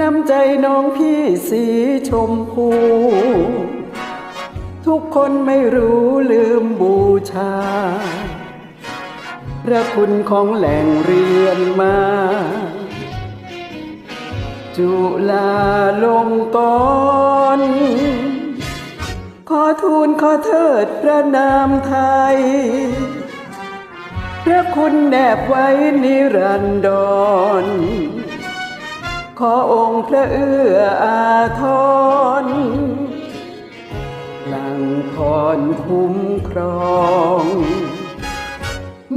น้ำใจน้องพี่สีชมพู ทุกคนไม่รู้ลืมบูชา พระคุณของแหล่งเรียนมา จุฬาลงกรขอทูลขอเทิดพระนามไทย พระคุณแนบไว้นิรันดร ขอองค์พระเอื้ออาทรหลังพรคุ้มครอง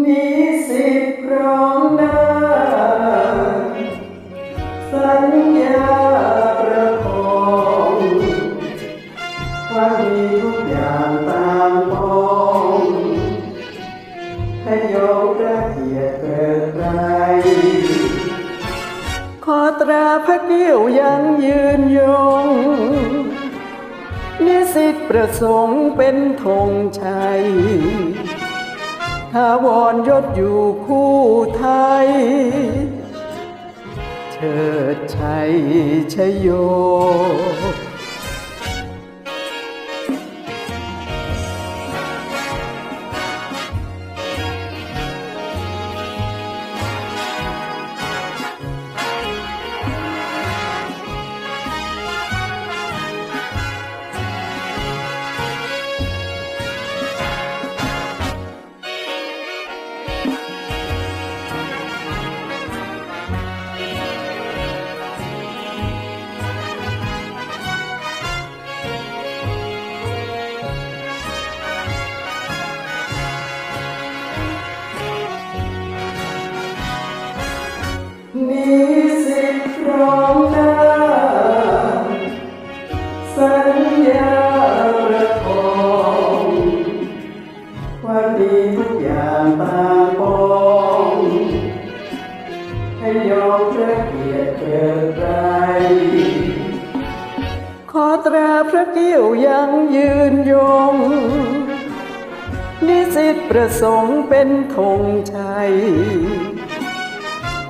นิสิตร้องได้สัญญาประคองว่ามีทุกอย่างตามปองให้ยกระเกียรติเกิดไร ขอตราพระเกี้ยวยังยืนยง นิสิตประสงค์เป็นธงชัยทาวรยศอยู่คู่ไทย เชิดชัยชโย ตามปองให้ยอมพระเกียรติเกิดไรขอตราพระเกี้ยวยังยืนยง นิสิตประสงค์เป็นธงชัย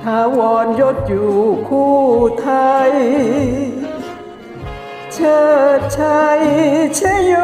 ทาวรยศอยู่คู่ไทย เชิดชัยชโย